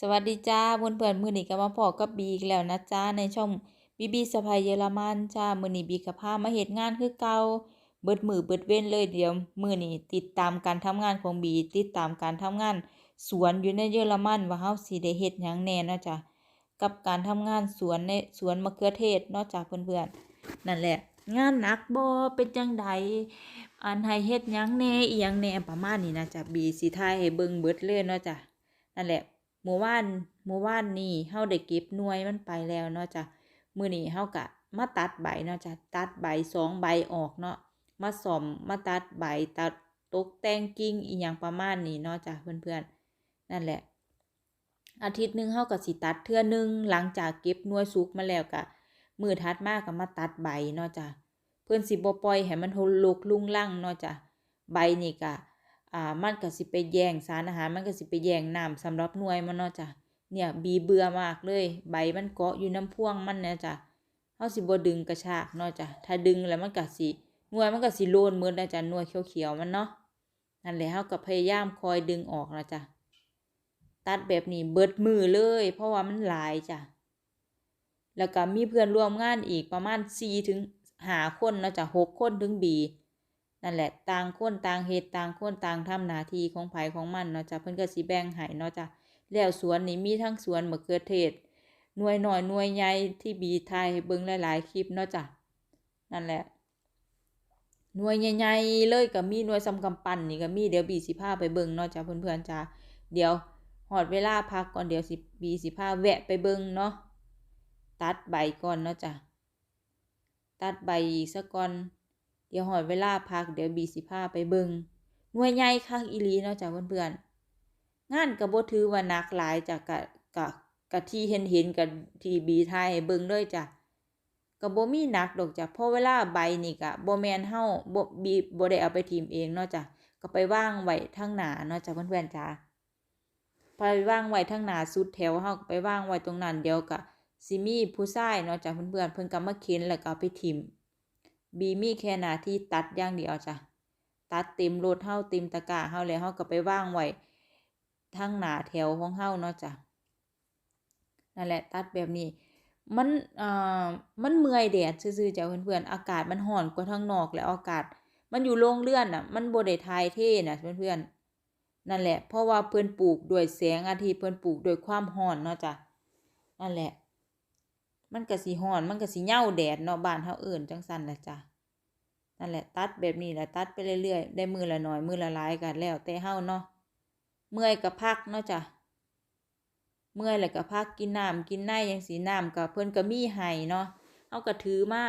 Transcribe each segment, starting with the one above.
สวัสดีจ้าเพื่อนเพื่อนมือนี้ก็มาพอกับบีอีกแล้วนะจ้าในช่องบีบีสะพายเยอรมันจ้ามือนี้บีกับพามาเฮ็ดงานคือเกาเบิดมือเบิดเว้นเลยเดี๋ยวมือนี้ติดตามการทำงานของบีติดตามการทำงาน สวนอยู่ในเยอรมันว่าเฮาสิได้เฮ็ดหยังแน่นะจ้ะกับการทำงานสวนในสวนมะเขือเทศนาะจ้ะเพื่อนๆนั่นแหละ งานหนักบ่เป็นจังใดอันให้เฮ็ดหยังแน่อีหยังแน่ประมาณนี้นะจ้ะบีสิถ่ายให้เบิ่งเบิดเลยเนาะจ้ะนั่นแหละ เมื่อวานเมื่อวานนี้เฮาได้เก็บหน่วยมันไปแล้วเนาะจ้ะมื้อนี้เฮาก็มาตัดใบเนาะจ้ะตัดใบสองใบออกเนาะมาซ่อมมาตัดใบตัดตกแต่งกิ่งอีหยังประมาณนี้เนาะจ้ะเพื่อนๆนั่นแหละ อาทิตย์หนึงเฮาก็สิตัดเทื่อหนึงหลังจากเก็บหน่วยสุกมาแล้วก็มื้อถัดมาก็มาตัดใบเนาะจ้ะเพิ่อนสิบ่ปล่อยให้มันทนลกลุงลังเนาะจ้ะใบนี่ก็ อ่ามันก็สิไปแย่งสารอาหารมันก็สิไปแย่งน้ำสำหรับหน่วยมันเนาะจ้ะเนี่ยบีเบื่อมากเลย ใบมันเกาะอยู่น้ำพ่วงมันเนี่ยจ้ะเฮาสิบ่ดึงกระชากเนาะจ้ะถ้าดึงแล้วมันก็สิหน่วยมันก็สิโลนมืดนะจ้ะหน่วยเขียวๆมันเนาะนั่นแหละเฮาก็พยายามคอยดึงออกนะจ้ะตัดแบบนี้เบิดมือเลย เพราะว่ามันหลายจ้ะแล้วก็มีเพื่อนร่วมงานอีกประมาณ4ถึง5คนเนาะจ้ะ6คนถึงบี นั่นแหละต่างคนต่างเฮ็ดต่างคนต่างทำหน้าที่ของไผของมันเนาะจ้ะเพิ่นก็สิแบ่งให้เนาะจ้ะแล้วสวนนี่มีทั้งสวนมะเขือเทศหน่วยหน้อยหน่วยใหญ่ที่บีไทยเบิ่งหลายๆคลิปเนาะจ้ะนั่นแหละหน่วยใหญ่ๆเลยก็มีหน่วยสำกำปั้นนี่ก็มีเดี๋ยวบีสิพาไปเบิ่งเนาะจ้ะเพื่อนๆจ้ะเดี๋ยวฮอดเวลาพักก่อนเดี๋ยวสิบีสิพาแวะไปเบิ่งเนาะตัดใบก่อนเนาะจ้ะตัดใบอีกซะก่อน ดี๋ยวหอดเวลาพักเดี๋ยวบีสิพาไปเบิงหน่วยใหญ่คักอีลีเนาะจ้ะเพื่อนๆงานก็บ่ถือว่านักหลายจากกะกะกะที่เห็นเห็นกับที่บีไทยเบิงเลยจ้ะก็บ่มีนักดอกจ้ะเพราะเวลาใบนี่ก็บ่แมนเฮ้าบบีโบได้เอาไปทิ่มเองเนาะจ้ะก็ไปว่างไว้ทางหนาเนาะจ้ะเพื่อนๆจ้ะไปว่างไว้ทางหนาสุดแถวเฮาไปว่างไว้ตรงนั้นเดียวก็สิมี่ผู้ชายเนาะจ้ะเพื่อนๆเพิ่นก็มาเข็นแล้วก็เอาไปทิม บีมีแค่หน้าที่ตัดอย่างเดียวจ้ะตัดเต็มรถเฮาเต็มตะกร้าเฮาแล้วเฮาก็ไปว่างไว้ทางหน้าแถวของเฮาเนาะจ้ะนั่นแหละตัดแบบนี้มันอ่ามันเมื่อยแดดซื่อๆจ้ะเพื่อนๆอากาศมันร้อนกว่าทางนอกแล้วอากาศ มันอยู่โรงเรือนน่ะ มันบ่ได้ถ่ายเท่น่ะเพื่อนๆนั่นแหละเพราะว่าเพิ่อนปลูกด้วยแสงอาทิตย์เพิ่อนปลูกด้วยความร้อนเนาะจ้ะนั่นแหละ มันก็สิร้อน มันก็สิเหย้าแดดเนาะบ้านเฮาเอิ้นจังซั่นละจ้ะนั่นแหละตัดแบบนี้แหละตัดไปเรื่อยๆ ได้มือละหน้อยมือละหลายก็แล้วแต่เฮาเนาะเมื่อยก็พักเนาะจ้ะเมื่อยแล้วก็พักกินน้ำกินในจังซี่น้ำก็เพิ่อนก็มีให้เนาะเฮาก็ถือมา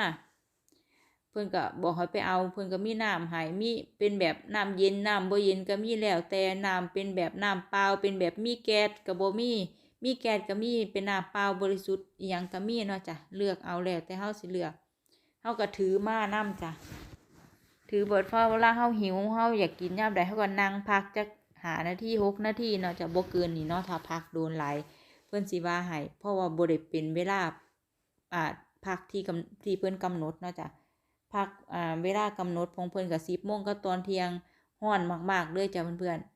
เพิ่อนก็บอกให้ไปเอาเพิ่อนก็มีน้ำให้มีเป็นแบบน้ำเย็นน้ำบ่เย็นก็มีแล้วแต่น้ำเป็นแบบน้ำเปล่าเป็นแบบมีแก๊สก็บ่มี มีแก๊สก็มีเป็นน้ำเปล่าบริสุทธิ์อีหยังก็มีเนาะจ้ะเลือกเอาแล้วแต่เฮาสิเลือกเฮาก็ถือมานํจ้ะถือเบิดพอเวลาเฮาหิวเฮาอยากกินยามใดเฮาก็นั่งพักจักหานาทีหกนาทีเนาะจะบ่เกินนี่เนาะถ้าพักโดนหลายเพิ่นสิว่าให้เพราะว่าบ่ได้เป็นเวลาอ่าพักที่กำที่เพิ่นกำหนดเนาะจ้ะพักอ่าเวลากำหนดของเพิ่นก็10:00นก็ตอนเที่ยงร้อนมากๆเลยจ้ะเพื่อนๆ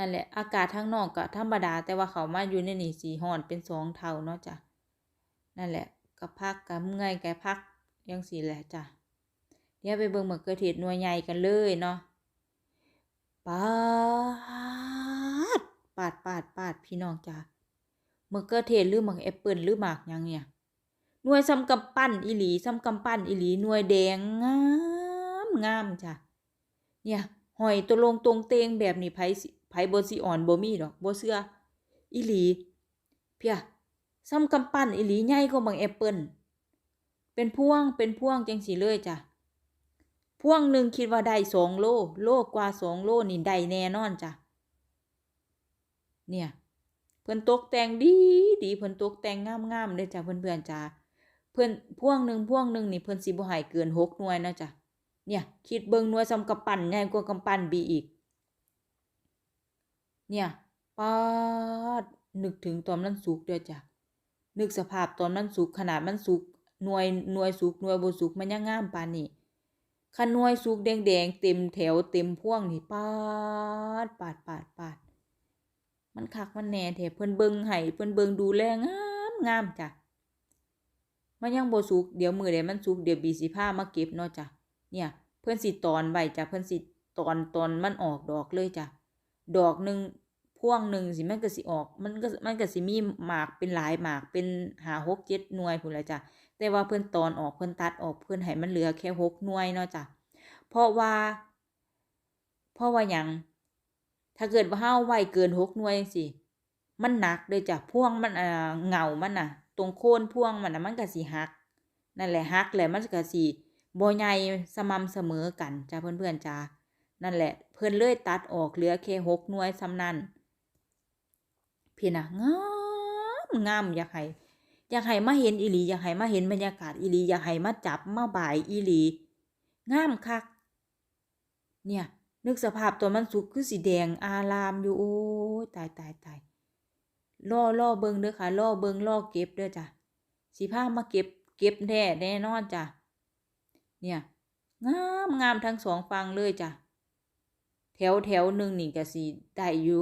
นั่นแหละ อากาศข้งนอกก็ธรรมดา แต่ว่าเขามาอยู่ในนี่สิร้อนเป็นสองเท่าเนาะจ้ะนั่นแหละก็พักก็เมื่อยก็พักจังซี่แหละจ้ะเดี๋ยวไปเบิ่งมะเขือเทศหน่วยใหญ่กันเลยเนาะปาดปาดปาดปาดพี่น้องจ้ะมะเขือเทศหรือมะแอปเปิลหรือหมากยังเนี่ยหน่วยซ้ำกำปั้นอีหลีซ้ำกำปั้นอีหลีหน่วยแดงงามงามจ้ะเนี่ยหอยตัวลงตรงเตงแบบนี้ไผสิ ไผบ่สิอ่อนบ่มีดอกบ่เชื่ออีหลี เพียซ้ำกำปั้นอีหลีใหญ่กว่าบักแอปเปิลเป็นพวงเป็นพวงจังซี่เลยจ้ะพวงหนึ่งคิดว่าได้สองโล โลกว่าสองโลนี่ได้แน่นอนจ้ะเนี่ยเพิ่นตกแต่งดีดีเพิ่นตกแต่งงามๆเลยจ้ะเพื่อนๆจ้ะเพิ่อนพวงหนึ่งพวงหนึ่งนี่เพิ่นสิบ่ให้เกินหกหน่วยนะจ้ะเนี่ยคิดเบิ่งหน่วยซ้ำกำปั้นใหญ่กว่ากำปั้นบีอีก เนี่ยปาดนึกถึงตอนมันสุกเด้อจ้ะนึกสภาพตอนมันสุกขนาดมันสุกหน่วยหน่วยสุกหน่วยบสุกมันยังงามปานนี้คันหน่วยสุกแดงๆเต็มแถวเต็มพ่วงนี่ปาดปาดปาดปาดมันคักมันแหน่แท้เพิ่นเบิงให้เพิ่นเบิงดูแลงามงามจ้ะมันยังบสุกเดี๋ยวมือใดมันสุกเดี๋ยวบีสิพามาเก็บเนาะจ้ะเนี่ย เพิ่นสิตอนไว้จ้ะเพิ่นสิตอนตอนมันออกดอกเลยจ้ะดอกหนึ่ง พ่วงหนึ่งสิมันก็สิออก มันก็มันก็สิมีหมากเป็นหลายหมากเป็นหาหกเจ็ดหน่วยพุ่นละจ้ะแต่ว่าเพิ่อนตอนออกเพิ่อนตัดออกเพิ่อนให้มันเหลือแค่หกหน่วยเนาะจ้ะเพราะว่า เพราะว่าหยังถ้าเกิดว่าเฮาไวเกินหกหน่วยจังซี่มันหนักเด้อจ้ะพ่วงมันอ่าเงามันน่ะ ตรงโคนพ่วงมันน่ะมันก็สิหัก นั่นแหละหักแล้วมันก็สิบ่ใหญ่สม่ำเสมอกันจ้ะเพื่อนๆจ้านั่นแหละ เพิ่อนเลื่อยตัดออกเหลือแค่หกหน่วยซ้ำนั้น พี่นะงามงามอยากให้อยากให้มาเห็นอีหลีอยากให้มาเห็นบรรยากาศอีหลีอยากให้มาจับมาบ่ายอีหลีงามคัก เนี่ย นึกสภาพตัวมันสุกคือสีแดงอารามอยู่โอ้ยตายตายตายล่อล่อเบิงเด้อค่ะล่อเบิงล่อเก็บเด้อจ้ะสีผ้ามาเก็บ เก็บแน่แน่นอนจ้ะเนี่ย งามงามทั้งสองฟังเลยจ้ะแถวแถวหนึ่งนี่ก็สีได้อยู่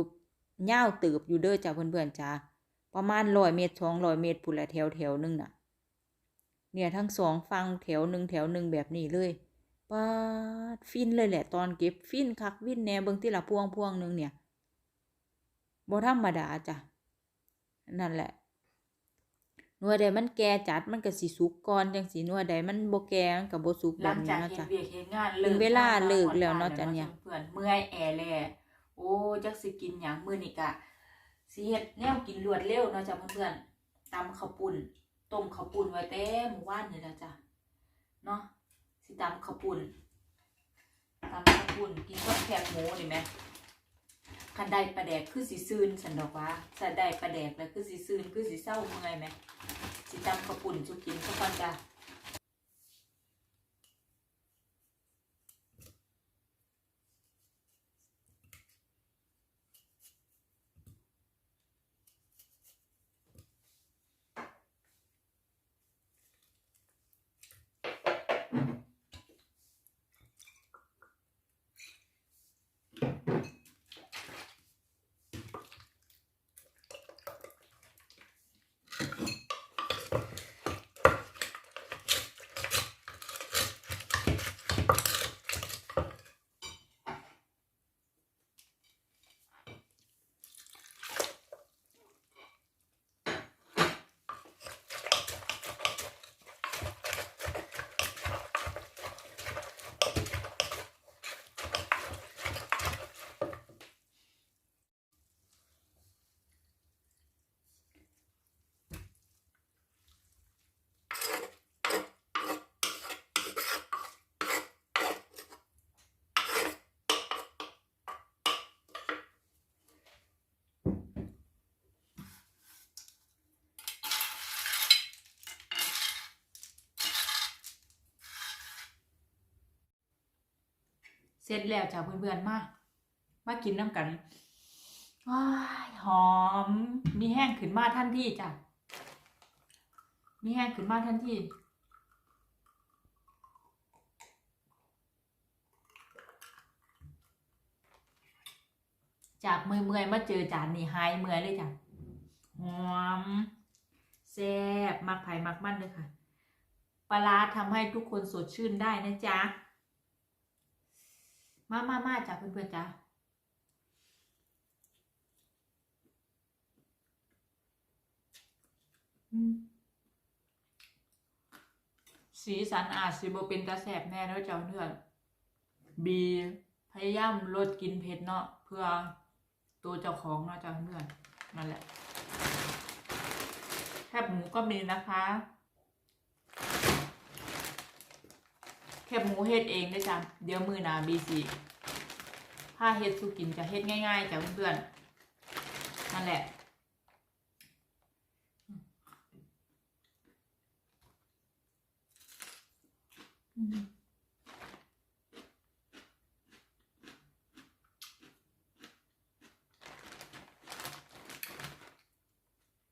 ยาวเติบอยู่เด้อจ้ะเพื่อนๆจ้ะประมาณร้อยเมตรสองร้อยเมตรพุ่นละแถวแถวหนึ่งน่ะ เนี่ยทั้งสองฟังแถวหนึ่งแถวหนึ่งแบบนี้เลยปาดฟินเลยแหละตอนเก็บฟินคักวินแหน่เบิ่งที่ละพวงพวงหนึ่งเนี่ยบ่ธรรมดาจ้ะนั่นแหละหน่วยใดมันแก่จัดมันก็สิสุกก่อนจังสิหน่วยใดมันบ่แก่มันก็บ่สุกหแบลับงนี้จากเนาะเฮ็จ้ะดเวียกเฮ็ดงานถึงเวลาเลิกแล้วเนาะจ้ะเนี่ยเพื่อนเมื่อยแอแล โอ้จักสิกินหยังมื้อนี้กะสิเฮ็ดแนวกินรวดเร็วเนาะจ้ะเพื่อนๆตำข้าวปุ้นต้มข้าวปุ้นไว้แต่หมู่บ้านนี่แหละจ้ะเนาะสิตำข้าวปุ้นตำข้าวปุ้นกินกับแคบหมูนี่แหมคันได้ปลาแดกคือสิซื่นสันดอกว่าถ้าได้ปลาแดกแล้วคือสิซื่นคือสิเศร้าเมื่อยแหมสิตำข้าวปุ้นสุกินซะก่นจ้ะ เสร็จแล้วจ้าเพื่อนๆมามากินน้ำกันว้ายหอม มีแห้งขึ้นมาทันทีจ้ะมีแห้งขึ้นมาทันทีจากเมื่อยๆมาเจอจานนี่หายเมื่อยเลยจ้ะหอมแซ่บมักไผ่มักมันเลยค่ะปลาร้าทำให้ทุกคนสดชื่นได้นะจ๊ะ มามามาจ้ะเพื่อนๆจ้ะอืมสีสันอาจสิบเป็นตาแสบแน่แล้วจ้ะเพื่อนบีพยายามลดกินเผ็ดเนาะเพื่อตัวเจ้าของเนาะเจ้ะเพื่อนนั่นแหละแคบหมูก็มีนะคะ แคบหมูเฮ็ดเองได้จ้ะเดี๋ยวมือนาบีสีถ้าเฮ็ดสุกินจะเฮ็ดง่ายๆจ้ะเพื่อนๆนั่นแหละ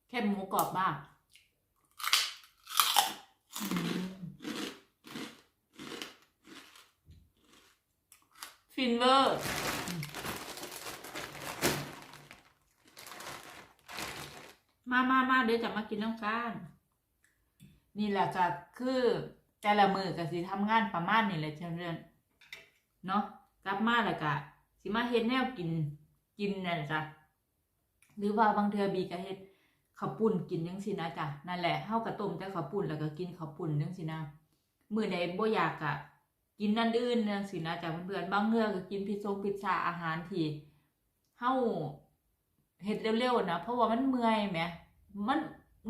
แคบหมูกรอบมากอืม ฟินเวอร์มามามาเดี๋ยวจะมากินน้ำกันนี่แหละก็คือแต่ละมือก็สิทำงานประมาณนี่แหละเช่นเรื่องเนาะกลับมาแล้วก็สิมาเฮ็ดแนวกินกินนั่นแหละจ้ะหรือว่าบางเทือบีก็เฮ็ดข้าวปุ้นกินจังซี่นะจ้ะนั่นแหละเฮาก็ต้มแต่ข้าวปุ้นแล้วก็กินข้าวปุ้นจังซี่นะมือใดบ่อยากก็ กินนั่นอื่นจังซี่นะจ้ะเพื่อนๆบางเทื่อก็กินพิซซ่งพิซซ่าอาหารที่เฮาเฮ็ดเร็วๆนะเพราะว่ามันเมื่อยแหมมัน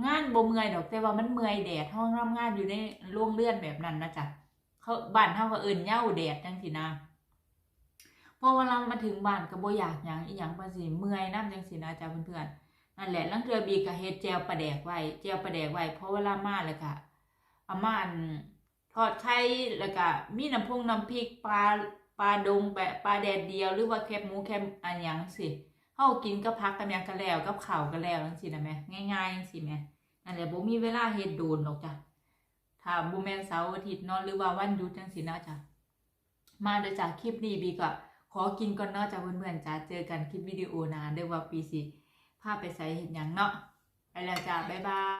งานบ่เมื่อยดอกแต่ว่ามันเมื่อยแดดห้องทำงานอยู่ในโรงเรือนแบบนั้นนะจ๊ะเขาบ้านเฮาก็เอิ้นเย้าแดดจังซี่นะพอเวลามาถึงบ้านก็บ่อยากหยังอีหยังว่าสิเมื่อยนำจังซี่นะจ๊ะเพื่อนๆนั่นแหละลังเทือบีก็เฮ็ดแจวปลาแดกไว้แจวปลาแดกไว้เพราะเวลามาแล้วก็เอามาน ทอดไข่แล้วก็มีน้ำพงน้ำพริกปลาปลาดงแบบปลาแดดเดียวหรือว่าแคบหมูแคบอันยังสิเฮากินกับพักกับหยังกันแล้วกับข้าวกันแล้วจังซี่นะแม่ง่ายๆจังซี่แม่นั่นแหละบ่มีเวลาเฮ็ดโดนหรอกจ้ะถ้าบ่แม่นเสาร์อาทิตย์เนาะหรือว่าวันหยุดจังซี่นะจ้ะมาเด้อจ้ะคลิปนี้บีก็ขอกินก่อนเนาะจ้ะเพื่อนๆจ้ะเจอกันคลิปวิดีโอหน้าเด้อว่าปีสิพาไปไสเฮ็ดหยังเนาะไปแล้วจ้ะบ๊ายบาย